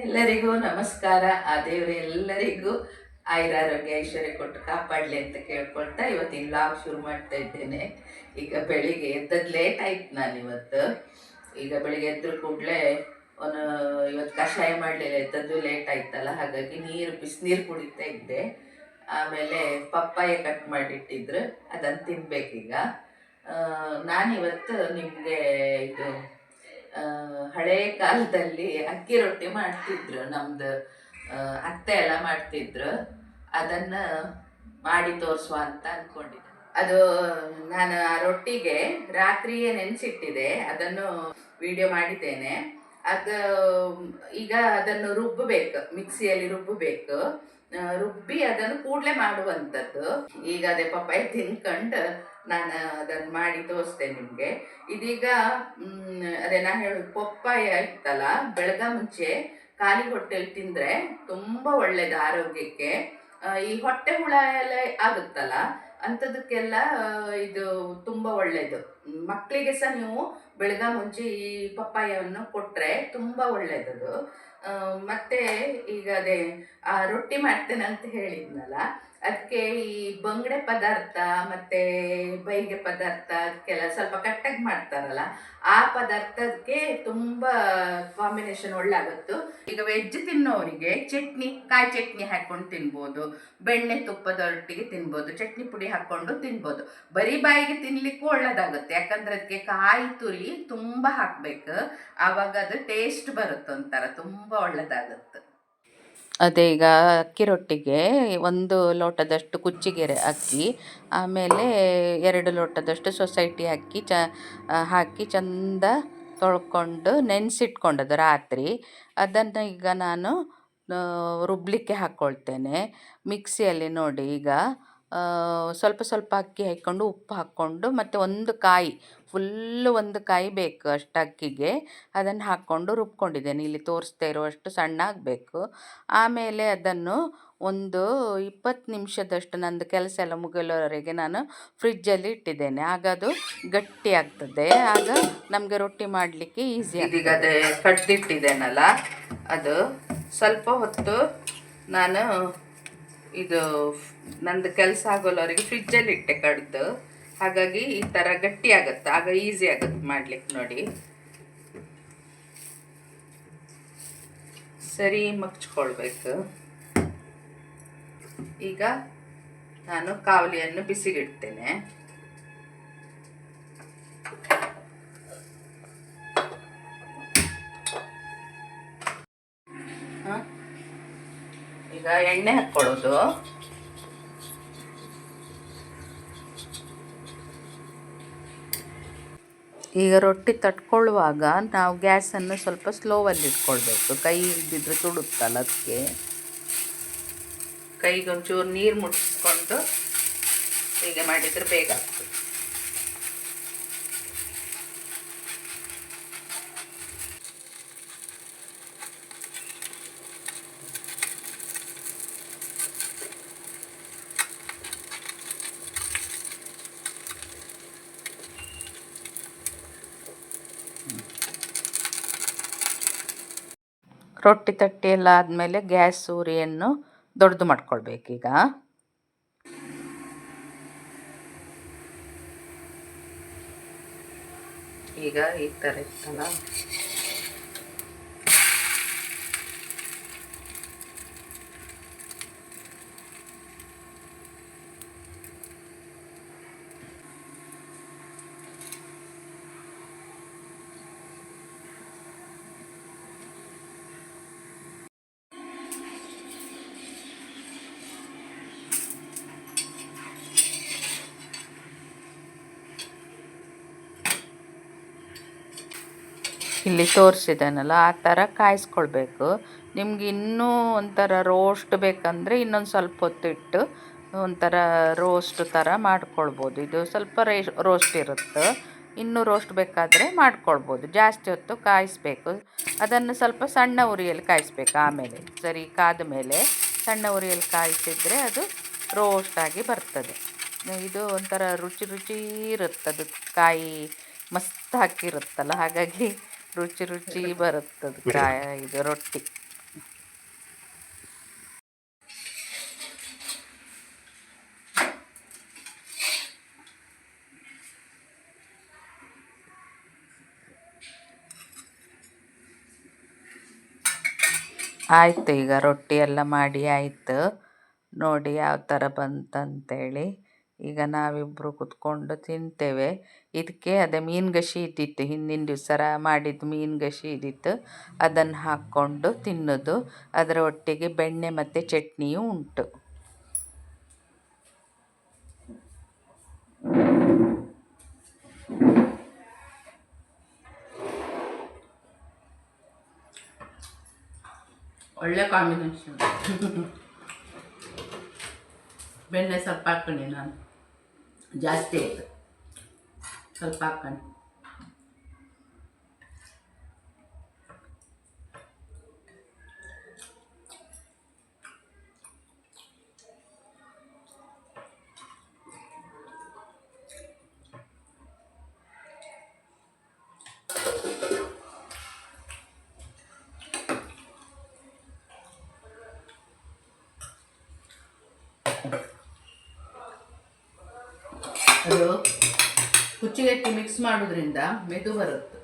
ಎಲ್ಲರಿಗೂ ನಮಸ್ಕಾರ. ಆ ದೇವರು ಎಲ್ಲರಿಗೂ ಆಯುರಾರೋಗ್ಯ ಐಶ್ವರ್ಯ ಕೊಟ್ಟು ಕಾಪಾಡಲಿ ಅಂತ ಕೇಳ್ಕೊಳ್ತಾ ಇವತ್ತಿನ ಲಾಗ್ ಶುರು ಮಾಡ್ತಾ ಇದ್ದೇನೆ. ಈಗ ಬೆಳಿಗ್ಗೆ ಎದ್ದದ್ದು ಲೇಟ್ ಆಯ್ತು ನಾನು ಇವತ್ತು. ಈಗ ಬೆಳಿಗ್ಗೆ ಎದ್ರ ಕೂಡಲೇ ಒಂದು ಇವತ್ತು ಕಷಾಯ ಮಾಡಲಿಲ್ಲ, ಎದ್ದದ್ದು ಲೇಟ್ ಆಯ್ತಲ್ಲ, ಹಾಗಾಗಿ ನೀರು ಬಿಸಿನೀರು ಕುಡಿತಾ ಇದ್ದೆ. ಆಮೇಲೆ ಪಪ್ಪಾಯ ಕಟ್ ಮಾಡಿಟ್ಟಿದ್ರು, ಅದನ್ನು ತಿನ್ಬೇಕೀಗ. ನಾನಿವತ್ತು ನಿಮಗೆ ಇದು ಹಳೆ ಕಾಲದಲ್ಲಿ ಅಕ್ಕಿ ರೊಟ್ಟಿ ಮಾಡ್ತಿದ್ರು. ನಮ್ದು ಅತ್ತೆ ಎಲ್ಲ ಮಾಡ್ತಿದ್ರು. ಅದನ್ನ ಮಾಡಿ ತೋರಿಸುವ ಅಂತ ಅನ್ಕೊಂಡಿದ್ದೆ. ಅದು ನಾನು ಆ ರೊಟ್ಟಿಗೆ ರಾತ್ರಿಯೇ ನೆನೆಸಿಟ್ಟಿದೆ. ಅದನ್ನು ವಿಡಿಯೋ ಮಾಡಿದ್ದೇನೆ. ಅದು, ಈಗ ಅದನ್ನು ರುಬ್ಬಬೇಕು. ಮಿಕ್ಸಿಯಲ್ಲಿ ರುಬ್ಬಬೇಕು. ರುಬ್ಬಿ ಅದನ್ನು ಕೂಡಲೇ ಮಾಡುವಂಥದ್ದು. ಈಗ ಅದೇ ಪಪ್ಪಾಯಿ ತಿನ್ಕೊಂಡು ನಾನು ಅದನ್ನು ಮಾಡಿ ತೋರಿಸ್ತೆ ನಿಮಗೆ. ಇದೀಗ ಅದೇ ನಾನು ಹೇಳೋದು ಪಪ್ಪಾಯ ಇತ್ತಲ್ಲ, ಬೆಳಗ ಮುಂಚೆ ಖಾಲಿ ಹೊಟ್ಟೆಲಿ ತಿಂದರೆ ತುಂಬ ಒಳ್ಳೆಯದು ಆರೋಗ್ಯಕ್ಕೆ. ಈ ಹೊಟ್ಟೆ ಹುಳ ಎಲ್ಲ ಆಗುತ್ತಲ್ಲ, ಅಂಥದಕ್ಕೆಲ್ಲ ಇದು ತುಂಬ ಒಳ್ಳೆಯದು ಮಕ್ಕಳಿಗೆ ಸಹ ನೀವು ಬೆಳಗ ಮುಂಚೆ ಈ ಪಪ್ಪಾಯವನ್ನು ಕೊಟ್ಟರೆ ತುಂಬ ಒಳ್ಳೆಯದದು ಮತ್ತು ಈಗ ಅದೇ ರೊಟ್ಟಿ ಮಾಡ್ತೇನೆ ಅಂತ ಹೇಳಿದ್ನಲ್ಲ ಅದಕ್ಕೆ ಈ ಬಂಗಡೆ ಪದಾರ್ಥ ಮತ್ತೆ ಬೈಗೆ ಪದಾರ್ಥ ಅದಕ್ಕೆಲ್ಲ ಸ್ವಲ್ಪ ಕಟ್ಟಾಗಿ ಮಾಡ್ತಾರಲ್ಲ, ಆ ಪದಾರ್ಥಕ್ಕೆ ತುಂಬ ಕಾಂಬಿನೇಷನ್ ಒಳ್ಳೆ ಆಗುತ್ತೆ ಈಗ ವೆಜ್ ತಿನ್ನೋರಿಗೆ ಚಟ್ನಿ, ಕಾಯಿ ಚಟ್ನಿ ಹಾಕೊಂಡು ತಿನ್ಬೋದು, ಬೆಣ್ಣೆ ತುಪ್ಪದೊಟ್ಟಿಗೆ ತಿನ್ಬೋದು, ಚಟ್ನಿ ಪುಡಿ ಹಾಕೊಂಡು ತಿನ್ಬೋದು. ಬರೀ ಬಾಯಿಗೆ ತಿನ್ಲಿಕ್ಕೂ ಒಳ್ಳೇದಾಗುತ್ತೆ, ಯಾಕಂದ್ರೆ ಅದಕ್ಕೆ ಕಾಯಿ ತುರಿ ತುಂಬ ಹಾಕ್ಬೇಕು, ಆವಾಗ ಅದು ಟೇಸ್ಟ್ ಬರುತ್ತೆ ಒಂಥರ ತುಂಬ ಒಳ್ಳೇದಾಗುತ್ತೆ. ಅದೇ ಈಗ ಅಕ್ಕಿ ರೊಟ್ಟಿಗೆ ಒಂದು ಲೋಟದಷ್ಟು ಕುಚ್ಚಿಗೆರೆ ಅಕ್ಕಿ, ಆಮೇಲೆ ಎರಡು ಲೋಟದಷ್ಟು ಸೊಸೈಟಿ ಅಕ್ಕಿ ಚ ಹಾಕಿ ಚಂದ ತೊಳ್ಕೊಂಡು ನೆನೆಸಿಟ್ಕೊಂಡದ್ದು ರಾತ್ರಿ. ಅದನ್ನು ಈಗ ನಾನು ರುಬ್ಬಲಿಕ್ಕೆ ಹಾಕ್ಕೊಳ್ತೇನೆ ಮಿಕ್ಸಿಯಲ್ಲಿ ನೋಡಿ ಈಗ ಸ್ವಲ್ಪ ಸ್ವಲ್ಪ ಅಕ್ಕಿ ಹಾಕ್ಕೊಂಡು ಉಪ್ಪು ಹಾಕ್ಕೊಂಡು ಮತ್ತು ಒಂದು ಕಾಯಿ ಫುಲ್ಲು ಒಂದು ಕಾಯಿ ಬೇಕು ಅಷ್ಟು ಅಕ್ಕಿಗೆ. ಅದನ್ನು ಹಾಕ್ಕೊಂಡು ರುಬ್ಕೊಂಡಿದ್ದೇನೆ. ಇಲ್ಲಿ ತೋರಿಸ್ತಾ ಇರುವಷ್ಟು ಸಣ್ಣ ಆಗಬೇಕು. ಆಮೇಲೆ ಅದನ್ನು ಒಂದು ಇಪ್ಪತ್ತು ನಿಮಿಷದಷ್ಟು ನಂದು ಕೆಲಸ ಎಲ್ಲ ಮುಗಿಯೋವರೆಗೆ ನಾನು ಫ್ರಿಜ್ಜಲ್ಲಿ ಇಟ್ಟಿದ್ದೇನೆ. ಆಗ ಅದು ಗಟ್ಟಿ ಆಗ್ತದೆ. ಆಗ ನಮಗೆ ರೊಟ್ಟಿ ಮಾಡಲಿಕ್ಕೆ ಈಸಿ ಈಗ ಅದೇ ಕಡ್ದಿಟ್ಟಿದ್ದೇನಲ್ಲ ಅದು ಸ್ವಲ್ಪ ಹೊತ್ತು ನಾನು ಇದು ನಂದು ಕೆಲಸ ಆಗೋಲ್ಲವರಿಗೆ ಫ್ರಿಜ್ಜಲ್ಲಿ ಇಟ್ಟೆ ಕಡ್ದು. ಹಾಗಾಗಿ ಈ ಥರ ಗಟ್ಟಿ ಆಗುತ್ತೆ. ಆಗ ಈಸಿ ಆಗುತ್ತೆ ಮಾಡ್ಲಿಕ್ಕೆ ನೋಡಿ. ಸರಿ, ಮಗ್ಚ್ಕೊಳ್ಬೇಕು. ಈಗ ನಾನು ಕಾವಲಿಯನ್ನು ಬಿಸಿಗಿಡ್ತೇನೆ. ಎಣ್ಣೆ ಹಾಕ್ಕೊಳ್ಳೋದು. ಈಗ ರೊಟ್ಟಿ ತಟ್ಕೊಳ್ಳುವಾಗ ನಾವು ಗ್ಯಾಸನ್ನು ಸ್ವಲ್ಪ ಸ್ಲೋವಲ್ಲಿ ಇಟ್ಕೊಳ್ಬೇಕು. ಕೈ ಇಲ್ದಿದ್ರೆ ತುಡುತ್ತಲ್ಲ ಅದಕ್ಕೆ. ಕೈಗೊಂಚೂರು ನೀರು ಮುಟ್ಟಿಸ್ಕೊಂಡು ಹೀಗೆ ಮಾಡಿದರೆ ಬೇಗ ಆಗ್ತದೆ. ರೊಟ್ಟಿ ತಟ್ಟಿ ಎಲ್ಲ ಆದಮೇಲೆ ಗ್ಯಾಸ್ ಸೂರಿಯನ್ನು ದೊಡ್ಡದು ಮಾಡ್ಕೊಳ್ಬೇಕೀಗ ಈಗ. ಈ ಥರ ಇತ್ತಲ್ಲ? ಇಲ್ಲಿ ತೋರಿಸಿದ್ದೇನಲ್ಲ ಆ ಥರ ಕಾಯಿಸ್ಕೊಳ್ಬೇಕು. ನಿಮ್ಗೆ ಇನ್ನೂ ಒಂಥರ ರೋಸ್ಟ್ ಬೇಕಂದರೆ ಇನ್ನೊಂದು ಸ್ವಲ್ಪ ಹೊತ್ತಿಟ್ಟು ಒಂಥರ ರೋಸ್ಟ್ ಥರ ಮಾಡ್ಕೊಳ್ಬೋದು. ಇದು ಸ್ವಲ್ಪ ರೋಸ್ಟ್ ಇರುತ್ತೆ. ಇನ್ನೂ ರೋಸ್ಟ್ ಬೇಕಾದರೆ ಮಾಡ್ಕೊಳ್ಬೋದು. ಜಾಸ್ತಿ ಹೊತ್ತು ಕಾಯಿಸ್ಬೇಕು. ಅದನ್ನು ಸ್ವಲ್ಪ ಸಣ್ಣ ಉರಿಯಲ್ಲಿ ಕಾಯಿಸ್ಬೇಕು ಆಮೇಲೆ. ಸರಿ ಕಾದ ಮೇಲೆ ಸಣ್ಣ ಉರಿಯಲ್ಲಿ ಕಾಯಿಸಿದರೆ ಅದು ರೋಸ್ಟ್ ಆಗಿ ಬರ್ತದೆ. ಇದು ಒಂಥರ ರುಚಿ ರುಚಿ ಇರುತ್ತೆ ಅದು ಕಾಯಿ ಮಸ್ತ್ ಹಾಕಿರುತ್ತಲ್ಲ, ಹಾಗಾಗಿ ರುಚಿ ರುಚಿ ಬರುತ್ತದ ಕಾಯ, ಇದು ರೊಟ್ಟಿ. ಆಯಿತು, ಈಗ ರೊಟ್ಟಿ ಎಲ್ಲ ಮಾಡಿ ಆಯಿತು. ನೋಡಿ ಯಾವ ಥರ ಬಂತಂತೇಳಿ. ಈಗ ನಾವಿಬ್ಬರು ಕುತ್ಕೊಂಡು ತಿಂತೇವೆ. ಇದಕ್ಕೆ ಅದೇ ಮೀನುಗಶಿ ಇದ್ದಿತ್ತು. ಹಿಂದಿನ ದಿವಸ ಮಾಡಿದ ಮೀನು ಗಸಿ ಇದ್ದಿತ್ತು. ಅದನ್ನು ಹಾಕ್ಕೊಂಡು ತಿನ್ನೋದು. ಅದರ ಒಟ್ಟಿಗೆ ಬೆಣ್ಣೆ ಮತ್ತು ಚಟ್ನಿಯೂ ಉಂಟು. ಒಳ್ಳೆ ಕಾಂಬಿನೇಷನ್. ಬೆಣ್ಣೆ ಸ್ವಲ್ಪ ಹಾಕ್ಕೊಂಡು ನಾನು. ಜಾಸ್ತಿ ಆಯಿತು. ಸ್ವಲ್ಪ ಹಾಕ್ಕೊಂಡು ಅದು ಕುಚ್ಚಿಗಟ್ಟಿ ಮಿಕ್ಸ್ ಮಾಡೋದ್ರಿಂದ ಮೆದು ಬರುತ್ತೆ.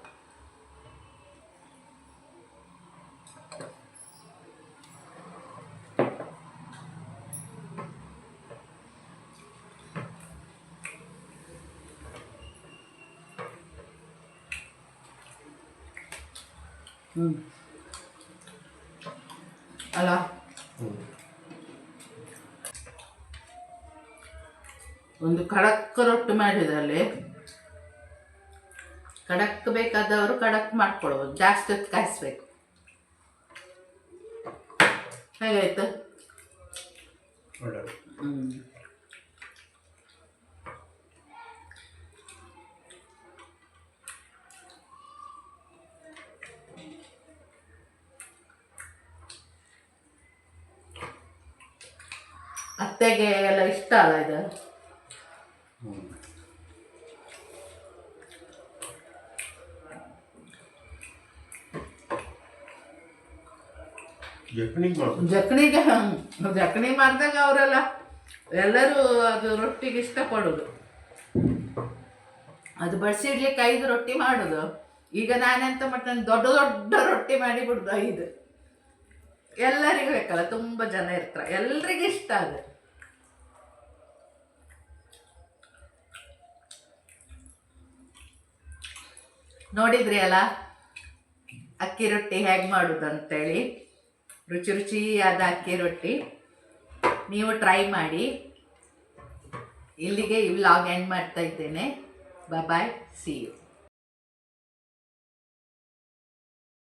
ಅಲ್ಲ ಒಂದು ಖಡಕ್ ರೊಟ್ಟು ಮಾಡಿದಲ್ಲಿ ಖಡಕ್ ಬೇಕಾದವರು ಖಡಕ್ ಮಾಡ್ಕೊಳ್ಬೋದು. ಜಾಸ್ತಿ ಹೊತ್ತು ಕಾಯಿಸ್ಬೇಕು. ಹೇಗಾಯ್ತು? ಹ್ಞೂ ಅತ್ತೆಗೆ ಎಲ್ಲ ಇಷ್ಟ ಅಲ್ಲ ಇದು? ಜಕ್ಣಿಗೆ ಜಕ್ಣಿ ಮಾಡಿದಾಗ ಅವರೆಲ್ಲ ಎಲ್ಲರೂ ಅದು ರೊಟ್ಟಿಗೆ ಇಷ್ಟಪಡೋದು. ಅದು ಬಡಿಸಿಡ್ಲಿಕ್ಕೆ ಐದು ರೊಟ್ಟಿ ಮಾಡೋದು. ಈಗ ನಾನೆಂತ ಮಾಡ್ತೇನೆ, ದೊಡ್ಡ ದೊಡ್ಡ ರೊಟ್ಟಿ ಮಾಡಿ ಬಿಡುದು ಐದು. ಎಲ್ಲರಿಗೂ ಬೇಕಲ್ಲ, ತುಂಬ ಜನ ಇರ್ತಾರೆ. ಎಲ್ರಿಗೂ ಇಷ್ಟ ಅದು. ನೋಡಿದ್ರಿ ಅಲ್ಲ, ಅಕ್ಕಿ ರೊಟ್ಟಿ ಹೇಗೆ ಮಾಡೋದು ಅಂತೇಳಿ ರುಚಿ ರುಚಿಯಾದ ಅಕ್ಕಿ ರೊಟ್ಟಿ. ನೀವು ಟ್ರೈ ಮಾಡಿ. ಇಲ್ಲಿಗೆ ಈ ವ್ಲಾಗ್ ಎಂಡ್ ಮಾಡ್ತಾ ಇದ್ದೇನೆ. Bye see you